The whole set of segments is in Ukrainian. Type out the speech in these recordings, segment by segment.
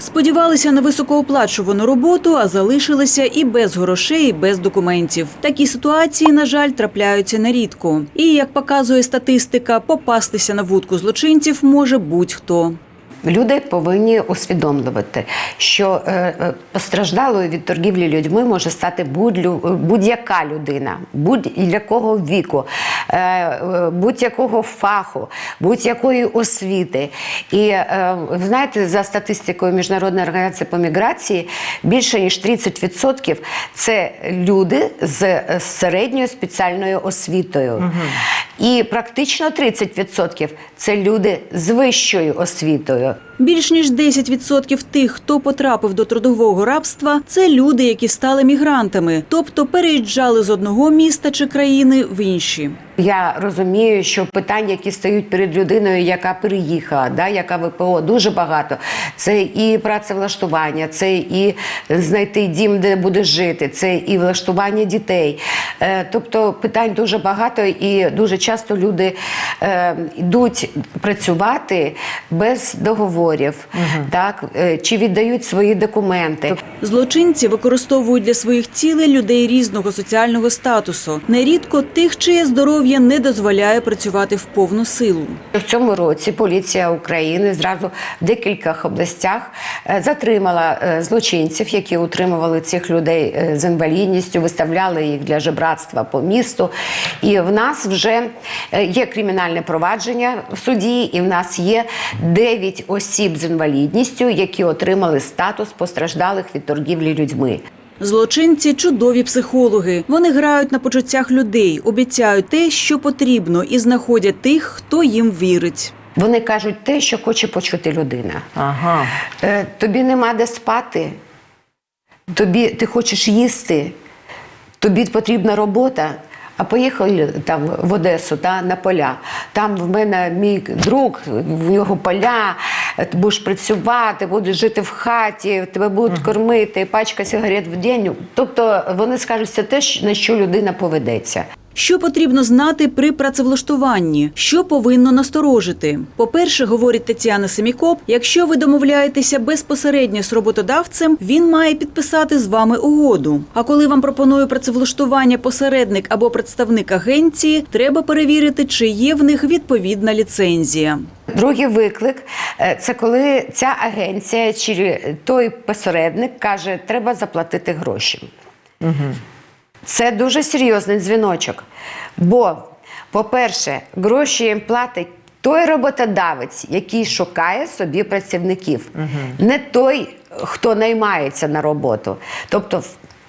Сподівалися на високооплачувану роботу, а залишилися і без грошей, і без документів. Такі ситуації, на жаль, трапляються нерідко. І як показує статистика, попастися на вудку злочинців може будь-хто. Люди повинні усвідомлювати, що е, е, постраждалою від торгівлі людьми може стати будь-яка людина, будь-якого віку, будь-якого фаху, будь-якої освіти. І е, знаєте, за статистикою Міжнародної організації по міграції, більше ніж 30% це люди з е, середньою спеціальною освітою. І практично 30% це люди з вищою освітою. Більш ніж 10% тих, хто потрапив до трудового рабства, це люди, які стали мігрантами, тобто переїжджали з одного міста чи країни в інші. Я розумію, що питань, які стають перед людиною, яка переїхала, да, яка ВПО, дуже багато. Це і працевлаштування, це і знайти дім, де буде жити, це і влаштування дітей. Е, тобто питань дуже багато, і дуже часто люди е, йдуть працювати без договорів, так, е, чи віддають свої документи. Злочинці використовують для своїх цілей людей різного соціального статусу, нерідко тих, чиє здоров'я не дозволяє працювати в повну силу. В цьому році поліція України зразу в декількох областях е, затримала е, злочинців, які утримували цих людей е, з інвалідністю, виставляли їх для жебратства по місту. І в нас вже є кримінальне провадження в суді, і в нас є 9 осіб з інвалідністю, які отримали статус постраждалих від торгівлі людьми. Злочинці чудові психологи. Вони грають на почуттях людей, обіцяють те, що потрібно, і знаходять тих, хто їм вірить. Вони кажуть те, що хоче почути людина. Ага. Е, тобі нема де спати, тобі ти хочеш їсти, тобі потрібна робота. А поїхали там в Одесу та, на поля. Там в мене мій друг, в нього поля, ти будеш працювати, будеш жити в хаті, тебе будуть кормити, пачка сигарет в день. Тобто вони скажуть це те, на що людина поведеться. Що потрібно знати при працевлаштуванні? Що повинно насторожити? По-перше, говорить Тетяна Семікоп, якщо ви домовляєтеся безпосередньо з роботодавцем, він має підписати з вами угоду. А коли вам пропонує працевлаштування посередник або представник агенції, треба перевірити, чи є в них відповідна ліцензія. Другий виклик е, це коли ця агенція чи той посередник каже, треба заплатити гроші. Це дуже серйозний дзвіночок. Бо, по-перше, гроші їм платить той роботодавець, який шукає собі працівників, не той, хто наймається на роботу. Тобто,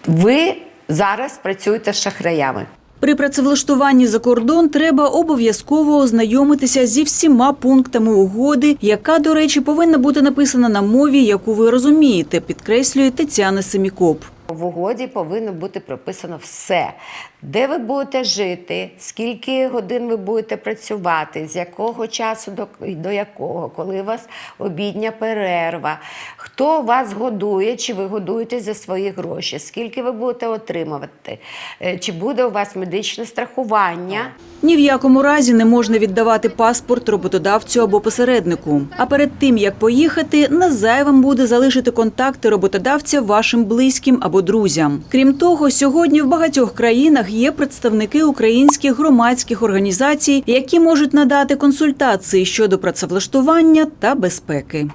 ви зараз працюєте з шахраями. При працевлаштуванні за кордон треба обов'язково ознайомитися зі всіма пунктами угоди, яка, до речі, повинна бути написана на мові, яку ви розумієте, підкреслює Тетяна Семікоп. В угоді повинно бути прописано все, де ви будете жити, скільки годин ви будете працювати, з якого часу до, до якого, коли у вас обідня перерва, хто вас годує, чи ви годуєте за свої гроші, скільки ви будете отримувати, е, чи буде у вас медичне страхування. Ні в якому разі не можна віддавати паспорт роботодавцю або посереднику. А перед тим як поїхати, не зайвим буде залишити контакти роботодавця вашим близьким або друзям. Крім того, сьогодні в багатьох країнах є представники українських громадських організацій, які можуть надати консультації щодо працевлаштування та безпеки.